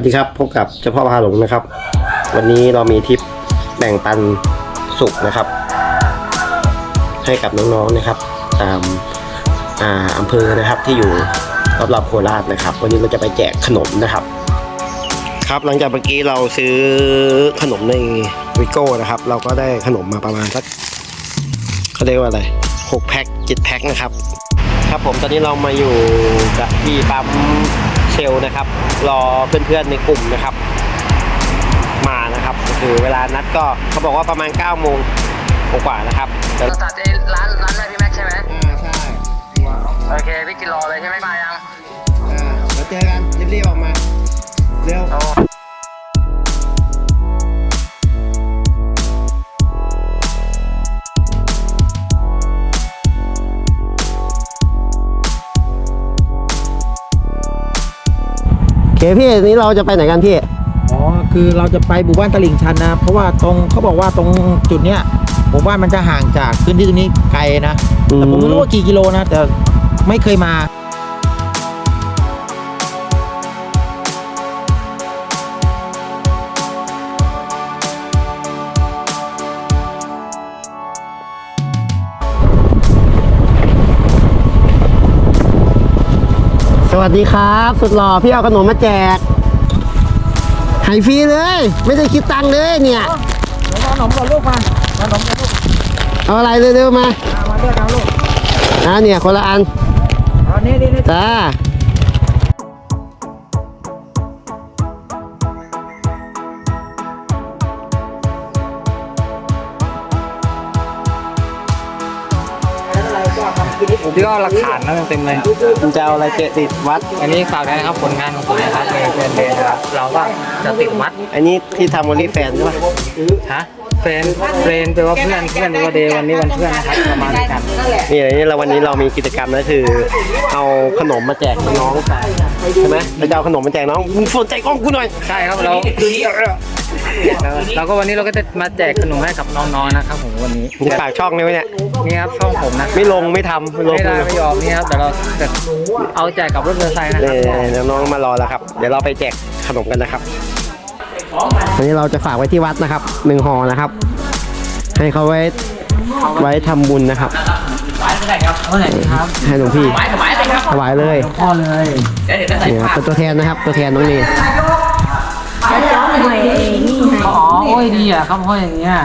วัสดีครับพบกับเจ้าพ่อพาหลงนะครับ วันนี้เรามีทริปแบ่งปันสุขนะครับ ให้กับน้องๆนะครับ ตามอ่าอำเภอนะครับที่อยู่รอบๆโคราชนะครับ วันนี้เราจะไปแจกขนมนะครับ ครับหลังจากเมื่อกี้เราซื้อขนมในวิโก้นะครับ เราก็ได้ขนมมาประมาณสักเขาเรียกว่าอะไรหกแพ็คเจ็ดแพ็คนะครับ ครับผมตอนนี้เรามาอยู่กับที่ปั๊ม ลนะครับ รอเพื่อนๆในกลุ่มนะครับ มานะครับคือเวลานัดก็เขาบอกว่าประมาณ9โมงกว่าๆนะครับแต่เราตัดในร้านร้านแรกพี่แม็กใช่ไหมอ่าใช่โอเคพี่กินรอเลยใช่ไหมมายังอ่าเราเจอกันรีบๆออกมาเร็ว เคพี่นี้เราจะไปไหนกันพี่ อ๋อ คือเราจะไปหมู่บ้านตลิ่งชันนะ เพราะว่าตรงเขาบอกว่าตรงจุดเนี้ยหมู่บ้านมันจะห่างจากพื้นที่ตรงนี้ไกลนะ แต่ผมไม่รู้ว่ากี่กิโลนะ แต่ไม่เคยมา วัสดีครับ สุดหล่อพี่เอาขนมมาแจกให้ฟรีเลย ไม่ได้คิดตังค์เลยเนี่ยขนมกับลูกมาขนมกับลูกเอาอะไรเร็วๆมามาเลือกเอาลูกอ่าเนี่ยคนละอันเอานี่นี่นี่จ้า ผมก็หลักฐานนะเต็มเลยคุณจะเอาอะไรเจติดวัด อันนี้ฝากด้วยนะครับผลงานของผมนะครับในเดือนเดือนนะครับเราก็จะติดวัด อันนี้ที่ทำวันนี้แฟนใช่ปะฮะเฟรนเฟรนแปลว่าเพื่อนเพื่อนแปลว่าเดย์วันนี้วันเพื่อนนะครับประมาณนี้กันนี่อันนี้เราวันนี้เรามีกิจกรรมนะคือ เอาขนมมาแจกน้องๆใช่ไหมเราจะเอาขนมมาแจกน้องมึงสนใจกล้องกูหน่อยใช่ครับเรา เราก็วันนี้เราก็จะมาแจกขนมให้กับน้องๆนะครับผมวันนี้มึงฝากช่องนี้ไว้เนี่ย นี่ครับช่องผมนะไม่ลงไม่ทำไม่ลงไม่ได้ไม่ยอมนี่ครับแต่เราจะเอาแจกกับรถมอเตอร์ไซค์นะคนี่รับน้องๆมารอแล้วครับ เดี๋ยวเราไปแจกขนมกันนะครับวันนี้เราจะฝากไว้ที่วัดนะครับหนึ่งห่อนะครับ ให้เขาไว้ไว้ทำบุญนะครับให้หลวงพี่ถวายเลยพ่อเลยนี่ครับเป็นตัวแทนนะครับ ตัวแทนน้องเน ยดีอะครับพ่ออย่างเงี้ย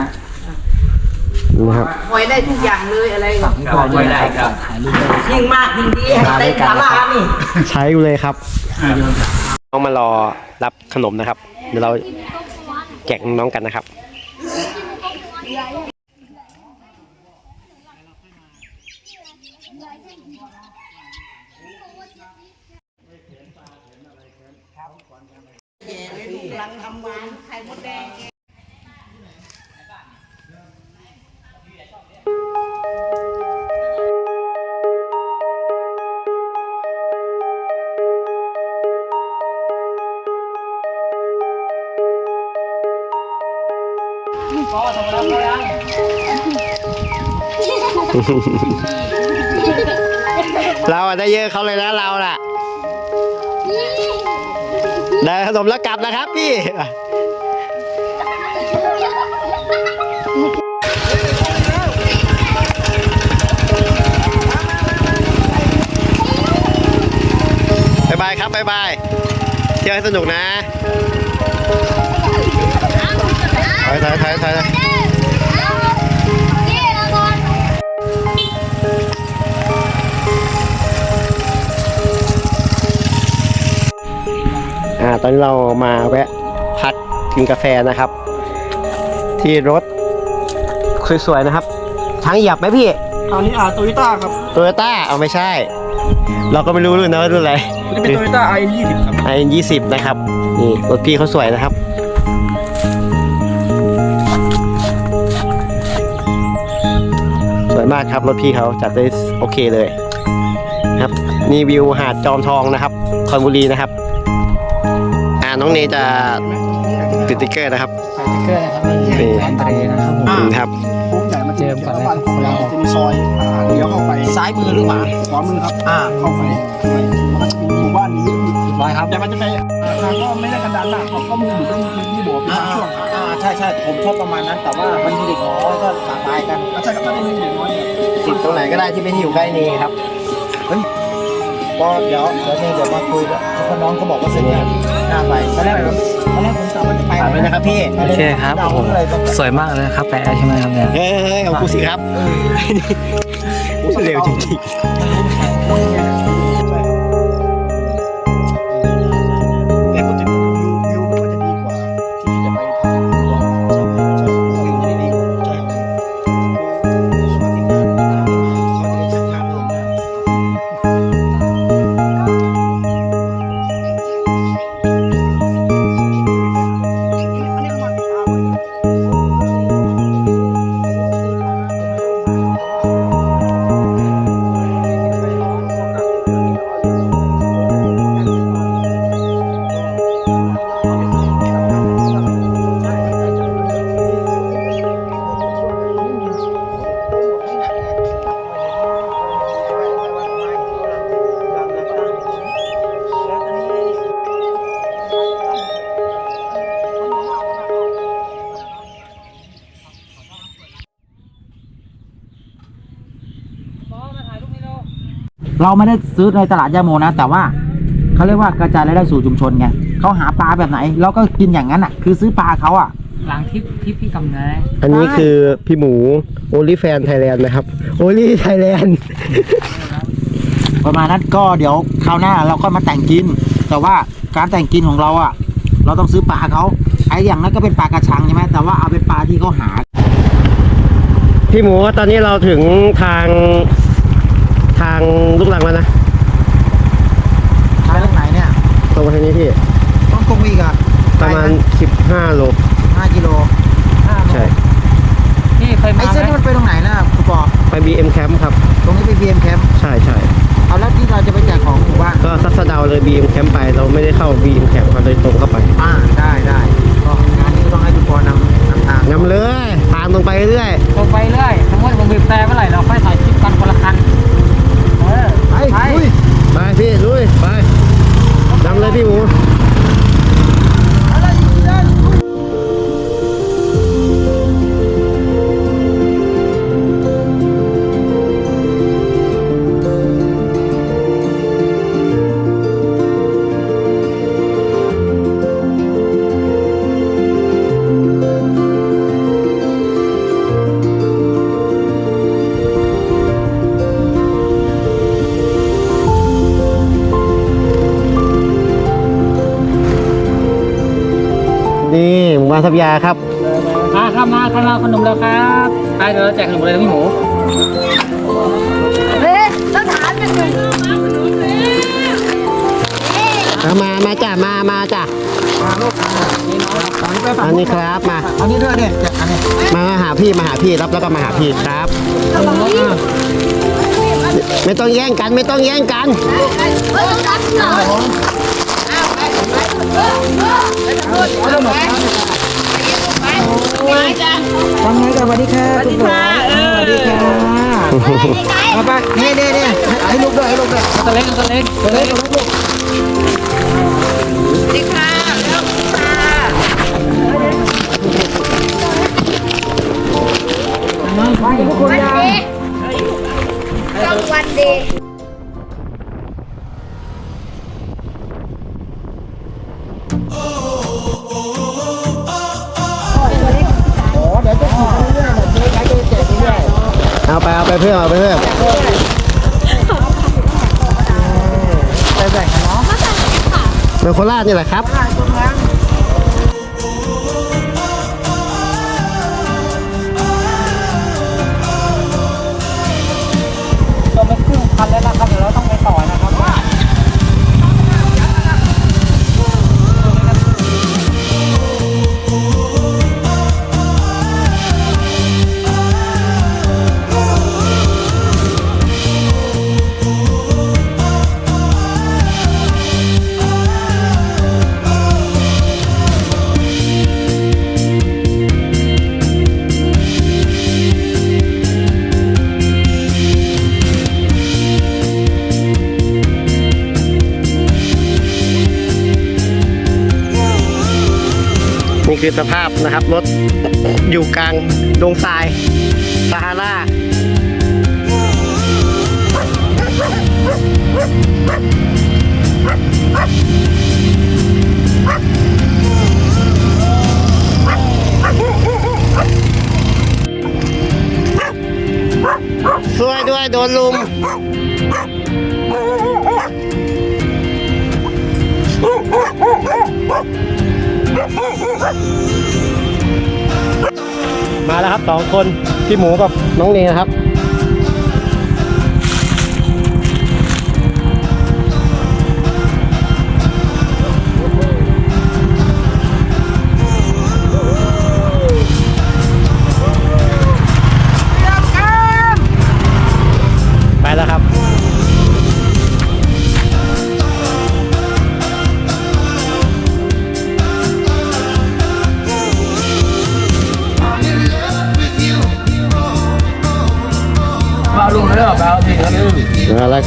นะครับ หอยได้ทุกอย่างเลยอะไรก็ไม่ได้ครับยิ่งมากยิ่งดีให้ได้สารานี่ใช้อยู่เลยครับต้องมารอรับขนมนะครับ เดี๋ยวเราแจกน้องกันนะครับ เราอะได้เยอะเขาเลยนะเราน่ะได้ขนมแล้วกลับนะครับพี่บายบายครับบายบายเที่ยวให้สนุกนะถอยถอยถอยถอย อ่าตอนนี้เรามาแวะพักกินกาแฟนะครับ ที่รถสวยๆนะครับทั้งเหยียบไหมพี่อันนี้อ่าโตโยต้าครับโตโยต้าเอาไม่ใช่ เราก็ไม่รู้รุ่นนะว่ารุ่นอะไรนี่เป็นโตโยต้าไอยี่สิบครับไอยี่สิบนะครับนี่รถพี่เขาสวยนะครับสวยมากครับรถพี่เขาจัดได้โอเคเลยครับนี่วิวหาดจอมทองนะครับคอนบุรีนะครับอ่า น้องเนจะติดสติ๊กเกอร์นะครับสติ๊กเกอร์นะครับนี่แอนเตรนะครับผมอืมครับปุ๊บใหญ่มาเจิมก่อนเลยครับของเราจะมีซอยอ่าเลี้ยวเข้าไปซ้ายมือหรือขวาขวามือครับอ่าเข้าไปข้างในหมู่บ้านนี้ร้อยครับแต่มันจะไปราคาก็ไม่ได้กระดานหนักก็มีอยู่เป็นที่บอกเป็นช่วงอ่าใช่ใช่ผมชอบประมาณนั้น แต่ว่ามันมีเด็กน้อยก็หลากหลายกันใช่ครับไม่ได้มีเด็กน้อยเนี่ยติดตรงไหนก็ได้ที่ไม่ได้อยู่ใกล้นีครับก็เดี๋ยวเดี๋ยวนี่เดี๋ยวมาคุยแล้วเพราะน้องเขาบอกว่าเสร็จแล้ว หน้าไปตอนแรกผมตอนแรกผมกะว่าจะไปถามเลยนะครับพี่โอเคครับโอ้โหสวยมากเลยครับแปะใช่ไหมครับเนี่ยเฮ้ยเฮ้ยเอากูสิครับเร็วจริงๆ เราไม่ได้ซื้อในตลาดยาโมนะ แต่ว่าเขาเรียกว่ากระจายรายได้สู่ชุมชนไงเขาหาปลาแบบไหน เราก็กินอย่างนั้นอะ คือซื้อปลาเขาอะ หลังทิปทิปพี่กำเนยอันนี้คือพี่หมูโอลิแฟนไทยแลนด์นะครับโอลิไทยแลนด์ประมาณนั้นก็เดี๋ยวคราวหน้าเราก็มาแต่งกิน แต่ว่าการแต่งกินของเราอะ เราต้องซื้อปลาเขาไอ้อย่างนั้นก็เป็นปลากระชังใช่ไหมแต่ว่าเอาเป็นปลาที่เขาหา พี่หมูตอนนี้เราถึงทาง ทางลูกหลังแล้วนะทางไหนเนี่ยตรงไปทางนี้พี่ ต้องตรงอีกอะประมาณ 15 โลห้ากิโลใช่พี่เคยไอ้มาเส้นไหมนี้มันไปตรงไหนนะคุณปอไป BM Camp ครับ ตรงนี้ไปบีเอ็มแคมป์ใช่ใช่เอาแล้วที่เราจะไปแจกของหมู่บ้านก็ซัดสะเดาเลย BM Camp ไปเราไม่ได้เข้า BM Camp ครับเลย ทับยาครับมาครับมาครับมาขนมแล้วครับไปเดี๋ยวเราแจกขนมเลยนะพี่หมูเอามามาจ้ะมามาจ้ะมาลูกมานี่น้องอันนี้ไปฝั่งอันนี้ครับมาอันนี้ด้วยเนี่ยแจกอันนี้มาหาพี่มาหาพี่รับแล้วก็มาหาพี่ครับ ไม่ต้องแย่งกันไม่ต้องแย่งกันฟัง ไงกันสวัสดีค่ะสวัสดีค่ะสวัสดีค่ะมาไปนี่นี่นี่ให้ลูกด้วยให้ลูกด้วยตัวเล็กตัวเล็กตัวเล็กตัวเล็กลูก นี่แหละครับ คือสภาพนะครับรถอยู่กลางดงทรายซาฮาราช่วยด้วยโดนลุม สองคนพี่หมูกับน้องเนนะครับ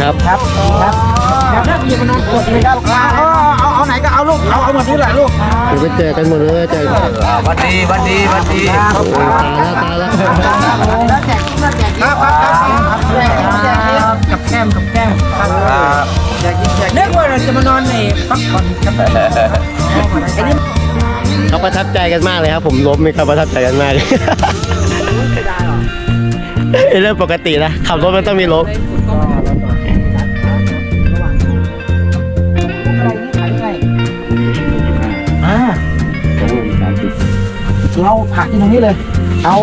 ครับครับครับครับถ้ามีมันกดเลยครับเอาเอาเอาไหนก็เอาลูกเอาเอาหมดนี่แหละลูกเดี๋ยวไปเจอกันหมดเลยเจอกันวันดีวันดีวันดีโอ้ยตายแล้วตายแล้วแล้วแจกแล้วแจกครับครับครับแจกแจกกับแก้มกับแก้มครับแจกแจกนึกว่าเราจะมานอนในพักผ่อนกันไอ้นี่เขาประทับใจกันมากเลยครับ ผมล้มนี่เขาประทับใจกันมากเลยเรื่องปกตินะขับรถมันต้องมีล้ม เราผักที่ตรงนี้เลย เอา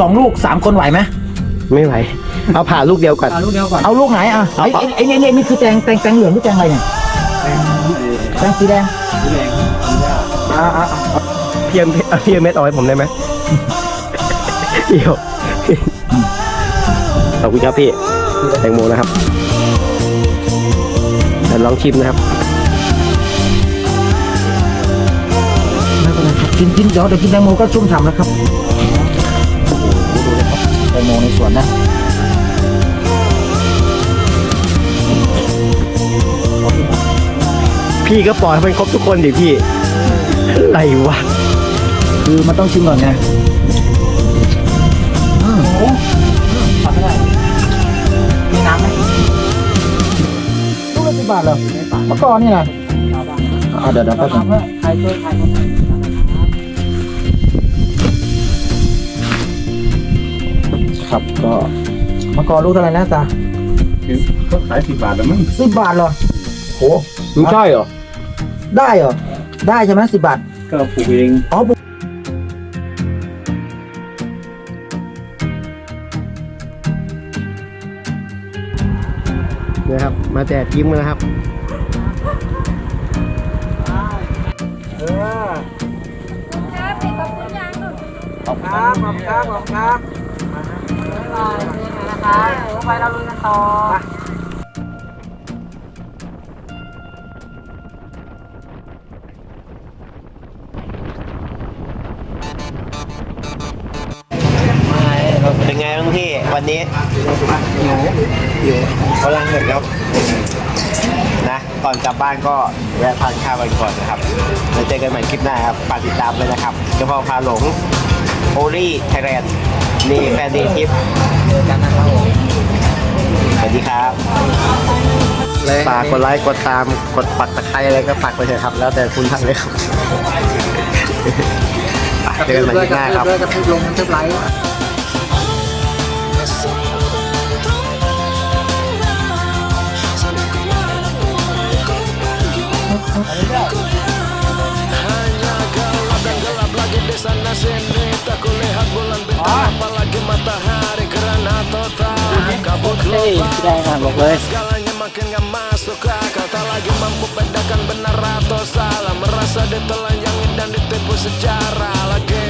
สองลูกสามคนไหวไหมไม่ไหว เอาผ่าลูกเดียวก่อน เอาลูกเดียวก่อนเอาลูกไหนอะไอ้ไอ้ไอ้นี่นี่นี่คือแตงแตงแตงเหลืองหรือแตงอะไรเนี่ยแตงสีแดงสีแดงอ่าอ่าเพียมเอาเพียมเม็ดเอาให้ผมได้ไหมเดี๋ยวขอบคุณครับพี่แตงโมนะครับเดี๋ยวลองชิมนะครับ กินกินเดี๋ยวเดี๋ยวกินแตงโมก็ชุ่มฉ่ำแล้วครับโอ้โหดูนะครับแตงโมในสวนนะพี่ก็ปล่อยให้มันครบทุกคนดิพี่อะไรวะคือมันต้องชิมก่อนไงอืมโอ้ทำไม่ได้มีน้ำไหมลูกละสิบบาทเหรอมะกอกนี่นะอ่าเดี๋ยวเดี๋ยวแป๊บนึง ใครช่วยใครค รับ ก็มะกอกลูกเท่าไหร่นะตาก็ขายสิบบาทแล้วมั้งสิบบาทเหรอโหไม่ใช่เหรอ ได้เหรอ ได้ใช่ไหมสิบบาท ก็ปลูกเองอ๋อปกนะครับ มาแจกยิ้มกันนะครับขอบคุณครับขอบคุณครับขอบคุณครับ เป็นไงบ้างพี่ วันนี้หิวหิวกำลังเห็นแล้วนะก่อนกลับบ้านก็แวะทานข้าวกันก่อนนะครับแล้วเจอกันใหม่คลิปหน้าครับฝากติดตามเลยนะครับเจ้าพ่อพาหลงโอลี่ไทยแลนด์ นี่แฟนดีทิปสวัสดีครับฝากกดไลค์กดตามกดปักตะไคร้อะไรก็ปักไปเถอะครับ แล้วแต่คุณทำเลยครับไปเจอกันใหม่คลิปหน้าครับกระทืบลงกระทืบไลค์ global Segalanya makin gak masuk akal. Tak lagi mampu bedakan benar atau salah. Merasa ditelanjangi dan ditipu secara. Lagi